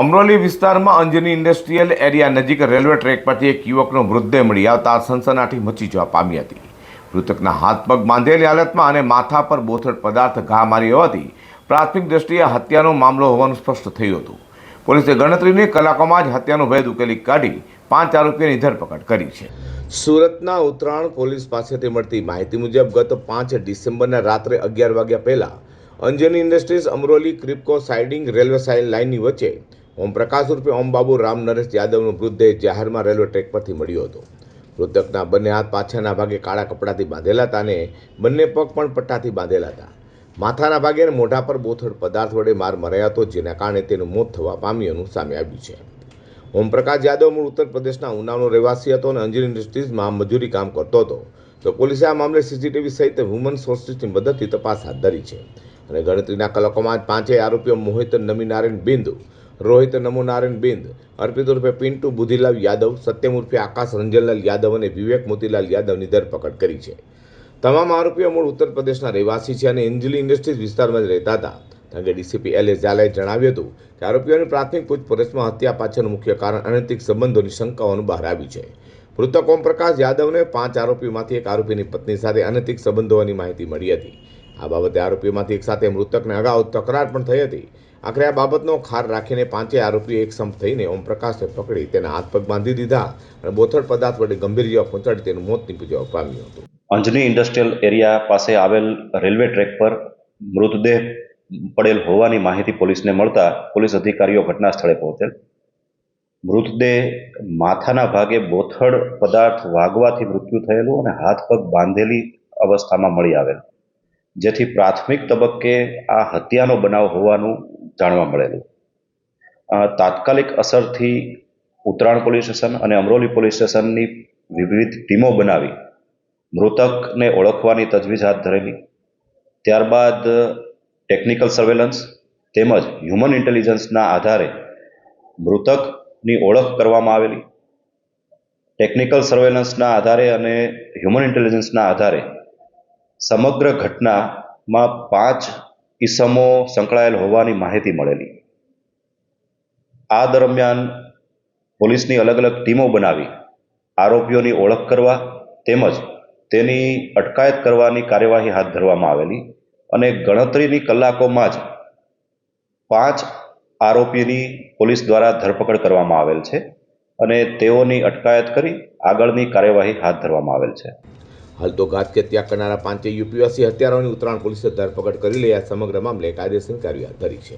અમરોલી વિસ્તારમાં Anjani industrial area નજીક railway track પરથી એક યુવકનો મૃતદેહ મળી આવતા સનસનાટી મચી જવા પામી હતી. મૃતકના હાથ પગ બાંધેલી હાલતમાં અને માથા પર બોથડ પદાર્થ ઘા મારી હોવાથી પ્રાથમિક દ્રષ્ટિએ હત્યાનો મામલો હોવાનું સ્પષ્ટ થયું હતું. પોલીસે ગણતરીની કલાકોમાં જ હત્યાનો ભેદ ઉકેલી કાઢી પાંચ આરોપીઓની ધરપકડ કરી છે. સુરતના ઉત્તરાયણ પોલીસ પાસેથી મળતી માહિતી મુજબ ગત પાંચ ડિસેમ્બરના રાત્રે અગિયાર વાગ્યા પહેલા Anjani industries Amroli Kribhco siding railway લાઇનની વચ્ચે ઓમપ્રકાશ ઉર્ફે ઓમબાબુ રામ નરેશ યાદવનો મૃતદેહ જાહેરમાં રેલવે ટ્રેક પરથી મળ્યો હતો. મૃતકના બંને હાથ પાછળના ભાગે કાળા કપડાથી બાંધેલા હતા અને બંને પગ પણ પટ્ટાથી બાંધેલા હતા. માથાના ભાગે અને મોઢા પર બોથડ પદાર્થ વડે માર મરાયો હતો, જેના કારણે તેનું મોત થવા પામ્યાનું સામે આવ્યું છે. ઓમપ્રકાશ યાદવ મૂળ ઉત્તર પ્રદેશના ઉનાવનો રહેવાસી હતો અને અંજની ઇન્ડસ્ટ્રીઝમાં મજૂરી કામ કરતો હતો. તો પોલીસે આ મામલે સીસીટીવી સહિત હ્યુમન સોર્સિસની મદદથી તપાસ હાથ ધરી છે. અને ગણતરીના કલાકોમાં જ પાંચેય આરોપીઓ મોહિત નમીનારાયણ બિંદ રોહિત નમોનારાયણ બિંદ, અર્પિત ઉર્ફે પિન્ટુ બુધિલાલ યાદવ, સત્યમ ઉર્ફે આકાશ રંજનલાલ યાદવ અને વિવેક મોતીલાલ યાદવની ધરપકડ કરી છે. તમામ આરોપીઓ મૂળ ઉત્તર પ્રદેશના રહેવાસી છે અને એન્જલી ઇન્ડસ્ટ્રીઝ વિસ્તારમાં જ રહેતા હતા. અંગે ડીસીપી એલ એસ ઝાલાએ જણાવ્યું હતું કે આરોપીઓની પ્રાથમિક પૂછપરછમાં હત્યા પાછળનું મુખ્ય કારણ અનૈતિક સંબંધોની શંકાઓનું બહાર આવી છે. મૃતક ઓમપ્રકાશ યાદવને પાંચ આરોપીમાંથી એક આરોપીની પત્ની સાથે અનૈતિક સંબંધોની માહિતી મળી હતી. આ બાબતે આરોપીઓમાંથી એક સાથે મૃતકને અગાઉ તકરાર પણ થઈ હતી. આખરે આ બાબતનો ખાર રાખીને પાંચે આરોપીઓ એક સંપ થઈને ઓમપ્રકાશને પકડી તેના હાથ પગ બાંધી દીધા અને બોથડ પદાર્થ વડે ગંભીર જેવા પહોંચાડી તેનું મોત નીપજવા પામ્યું હતું. અંજની ઇન્ડસ્ટ્રીયલ એરિયા પાસે આવેલ રેલવે ટ્રેક પર મૃતદેહ પડેલ હોવાની માહિતી પોલીસને મળતા પોલીસ અધિકારીઓ ઘટના સ્થળે પહોંચેલ. મૃતદેહ માથાના ભાગે બોથડ પદાર્થ વાગવાથી મૃત્યુ થયેલું અને હાથ પગ બાંધેલી અવસ્થામાં મળી આવેલ. જેથી પ્રાથમિક તબક્કે આ હત્યાનો બનાવ હોવાનું જાણવા મળેલું. તાત્કાલિક અસરથી ઉત્તરાયણ પોલીસ સ્ટેશન અને અમરોલી પોલીસ સ્ટેશનની વિવિધ ટીમો બનાવી મૃતકને ઓળખવાની તજવીજ હાથ ધરેલી. ત્યારબાદ ટેકનિકલ સર્વેલન્સ તેમજ હ્યુમન ઇન્ટેલિજન્સના આધારે મૃતકની ઓળખ કરવામાં આવેલી. ટેકનિકલ સર્વેલન્સના આધારે અને હ્યુમન ઇન્ટેલિજન્સના આધારે સમગ્ર ઘટનામાં પાંચ ઈસમો સંકળાયેલ હોવાની માહિતી મળેલી. આ દરમિયાન પોલીસની અલગ અલગ ટીમો બનાવી, આરોપીઓની ઓળખ કરવા તેમજ તેની અટકાયત કરવાની કાર્યવાહી હાથ ધરવામાં આવેલી અને ગણતરીની કલાકોમાં જ પાંચ આરોપીની પોલીસ દ્વારા ધરપકડ કરવામાં આવેલ છે અને તેઓની અટકાયત કરી આગળની કાર્યવાહી હાથ ધરવામાં આવેલ છે. હાલ તો ઘાતકે ત્યાગ કરનારા પાંચેય યુપીવાસી હત્યારાઓની ઉત્તરાયણ પોલીસે ધરપકડ કરી લઈ આ સમગ્ર મામલે કાયદેસર કાર્યવાહી ધરી છે.